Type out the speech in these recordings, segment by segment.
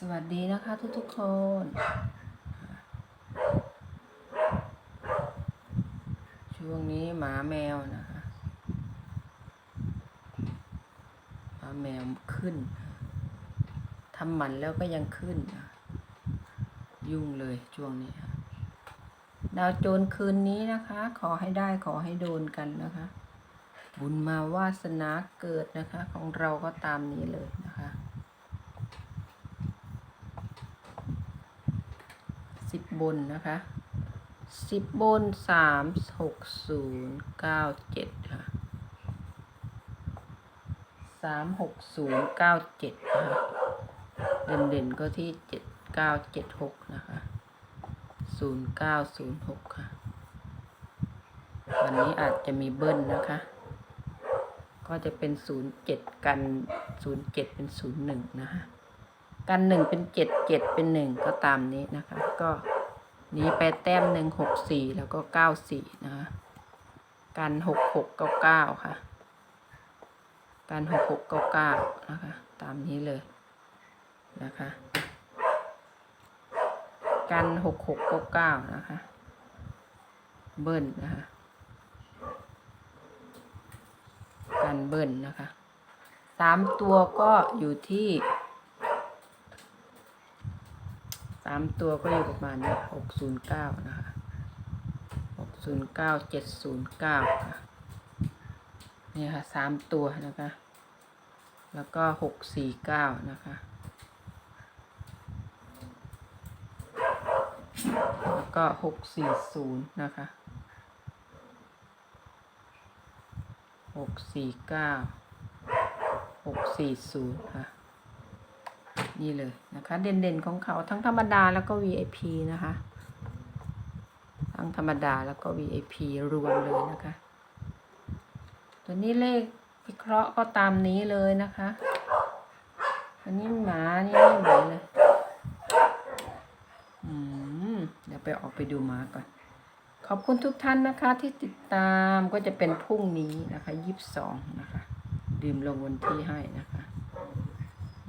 สวัสดีนะคะทุกทุกๆคน ช่วงนี้หมาแมวนะคะหมาแมวขึ้นทำหมันแล้วก็ยังขึ้น ยุ่งเลยช่วงนี้ค่ะดาวโจรคืนนี้นะคะ ขอให้ได้ขอให้โดนกันนะคะ บุญมาวาสนาเกิดนะคะ ของเราก็ตามนี้เลยนะคะ สิ บนนะคะสิบบนสามหกศูนย์เก้าเจ็ดค่ะสามหกศูนย์เก้าเจ็ดนะคะเด่นเด่นก็ที่เจ็ดเก้าเจ็ดหกนะคะศูนย์เก้าศูนย์หกค่ะ วันนี้อาจจะมีเบิ้ลนะคะ ก็จะเป็นศูนย์เจ็ดกันศูนย์เจ็ดเป็นศูนย์หนึ่งนะคะ กันหนึ่งเป็นเจ็ดเจ็ดเป็นหนึ่งก็ตามนี้นะคะ ก็ หนี้ไปแต้มหนึ่งหกสี่แล้วก็เก้าสี่นะคะ กันหกหกเก้าเก้าค่ะ กันหกหกเก้าเก้านะคะ ตามนี้เลยนะคะ กันหกหกเก้าเก้านะคะ เบิ้ลนะคะ กันเบิ้ลนะคะสามตัวก็อยู่ที่ สามตัวก็อยู่ประมาณนี้หกศูนย์เก้านะคะหกศูนย์เก้าเจ็ดศูนย์เก้าค่ะนี่ค่ะสามตัวนะคะ แล้วก็หกสี่เก้านะคะ แล้วก็หกสี่ศูนย์นะคะหกสี่เก้าหกสี่ศูนย์ค่ะ นี่เลยนะคะ เด่นๆของเขาทั้งธรรมดาแล้วก็ VIP นะคะ ทั้งธรรมดาแล้วก็ VIP รวมเลยนะคะ ตัวนี้เลขวิเคราะห์ก็ตามนี้เลยนะคะอันนี้หมานี่ไม่ไหวเลยอืมเดี๋ยวไปออกไปดูหมาก่อน ขอบคุณทุกท่านนะคะ ที่ติดตามก็จะเป็นพรุ่งนี้นะคะยี่สิบสองนะคะดื่มลงวันที่ให้นะคะ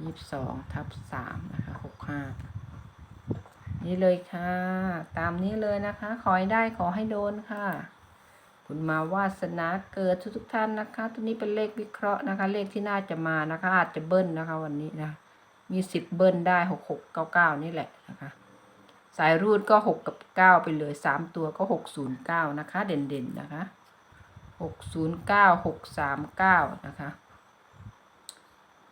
ยี่สิบสองทับสามนะคะหกห้านี่เลยค่ะ ตามนี้เลยนะคะ ขอให้ได้ขอให้โดนค่ะ คุณมาวาสนาเกิดทุกทุกท่านนะคะ ตัวนี้เป็นเลขวิเคราะห์นะคะ เลขที่น่าจะมานะคะ อาจจะเบิ้ลนะคะ วันนี้นะ มีสิบเบิ้ลได้หกหกเก้าเก้านี่แหละนะคะ สายรูดก็หกกับเก้าไปเลยสามตัวก็หกศูนย์เก้านะคะ เด่นๆนะคะหกศูนย์เก้าหกสามเก้านะคะ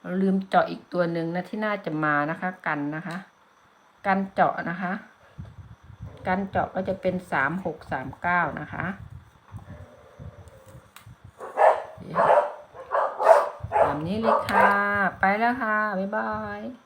เราลืมเจาะอีกตัวหนึ่งนะที่น่าจะมานะคะกันนะคะ กันเจาะนะคะ กันเจาะก็จะเป็นสามหกสามเก้านะคะตามนี้เลยค่ะ ไปแล้วค่ะ บ๊ายบาย